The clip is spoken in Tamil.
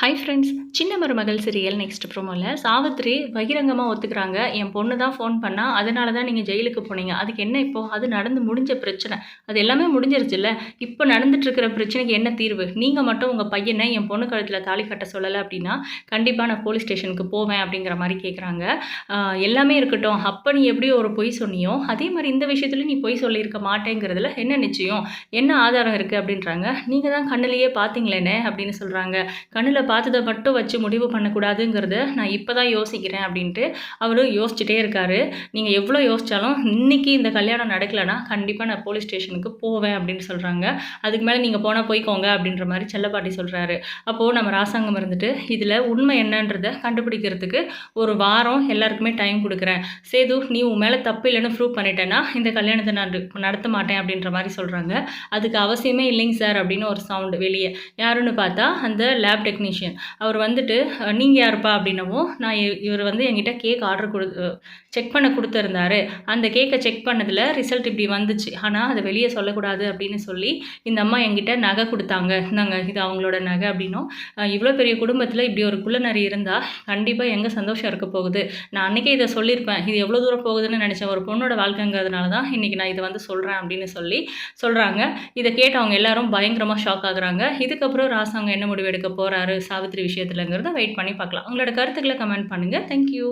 ஹாய் ஃப்ரெண்ட்ஸ் சின்ன மருமகள் சீரியல் நெக்ஸ்ட் ப்ரோமோவில் சாவித்ரி பகிரங்கமாக ஒத்துக்கிறாங்க. என் பொண்ணு தான் ஃபோன் பண்ணால் அதனால தான் நீங்கள் ஜெயிலுக்கு போனீங்க. அதுக்கு என்ன இப்போ? அது நடந்து முடிஞ்ச பிரச்சனை. அது எல்லாமே முடிஞ்சிருச்சுல்ல? இப்போ நடந்துட்டுருக்கிற பிரச்சனைக்கு என்ன தீர்வு? நீங்கள் மட்டும் உங்கள் பையனை என் பொண்ணு கழுத்தில் தாலி கட்ட சொல்லலை அப்படின்னா கண்டிப்பாக நான் போலீஸ் ஸ்டேஷனுக்கு போவேன் அப்படிங்கிற மாதிரி கேட்குறாங்க எல்லாமே இருக்கட்டும். அப்போ நீ எப்படி ஒரு பொய் சொன்னியோ அதே மாதிரி இந்த விஷயத்துலையும் நீ பொய் சொல்லியிருக்க மாட்டேங்கிறதுல என்ன நிச்சயம்? என்ன ஆதாரம் இருக்குது அப்படின்றாங்க. நீங்கள் தான் கண்ணிலேயே பார்த்தீங்களேனே அப்படின்னு சொல்கிறாங்க கண்ணில் பார்த்ததை மட்டும் வச்சு முடிவு பண்ணக்கூடாதுங்கிறத நான் இப்போ தான் யோசிக்கிறேன் அப்படின்ட்டு அவரு யோசிச்சுட்டே இருக்காரு. நீங்கள் எவ்வளோ யோசித்தாலும் இன்றைக்கி இந்த கல்யாணம் நடக்கலைன்னா கண்டிப்பாக நான் போலீஸ் ஸ்டேஷனுக்கு போவேன் அப்படின்னு சொல்கிறாங்க அதுக்கு மேலே நீங்கள் போனால் போய்க்கோங்க அப்படின்ற மாதிரி செல்லப்பாட்டி சொல்கிறாரு அப்போது நம்ம ராசாங்கம் இருந்துட்டு இதில் உண்மை என்னன்றதை கண்டுபிடிக்கிறதுக்கு ஒரு வாரம் எல்லாருக்குமே டைம் கொடுக்குறேன். சேது நீ உன் மேலே தப்பு இல்லைன்னு ப்ரூவ் பண்ணிட்டேன்னா இந்த கல்யாணத்தை நான் நடத்த மாட்டேன் அப்படின்ற மாதிரி சொல்கிறாங்க அதுக்கு அவசியமே இல்லைங்க சார் அப்படின்னு ஒரு சவுண்டு வெளியே. யாருன்னு பார்த்தா அந்த லேப் டெக்னீஷியன் அவர் வந்துட்டு நீங்கள் யாருப்பா? அப்படின்னவும் நான் இவர் வந்து என்கிட்ட கேக் ஆர்டர் கொடு செக் பண்ண கொடுத்துருந்தாரு. அந்த கேக்கை செக் பண்ணதில் ரிசல்ட் இப்படி வந்துச்சு. ஆனால் அதை வெளியே சொல்லக்கூடாது அப்படின்னு சொல்லி இந்த அம்மா என்கிட்ட நகை கொடுத்தாங்க. இந்தாங்க இது அவங்களோட நகை அப்படின்னும். இவ்வளோ பெரிய குடும்பத்தில் இப்படி ஒரு குள்ளநரி இருந்தால் கண்டிப்பாக எங்கே சந்தோஷம் இருக்க போகுது. நான் அன்றைக்கே இதை சொல்லியிருப்பேன். இது எவ்வளோ தூரம் போகுதுன்னு நினச்சேன். ஒரு பொண்ணோட வாழ்க்கைங்கிறதுனால தான் இன்றைக்கி நான் இதை வந்து சொல்கிறேன் அப்படின்னு சொல்லி சொல்கிறாங்க இதை கேட்டு அவங்க எல்லாரும் பயங்கரமாக ஷாக் ஆகுறாங்க. இதுக்கப்புறம் ராசாங்க என்ன முடிவு எடுக்க போகிறாரு சாவித்ரி விஷயத்துலங்கிறத வெயிட் பண்ணி பார்க்கலாம். உங்களோட கருத்துக்களை கமெண்ட் பண்ணுங்கள் தேங்க்யூ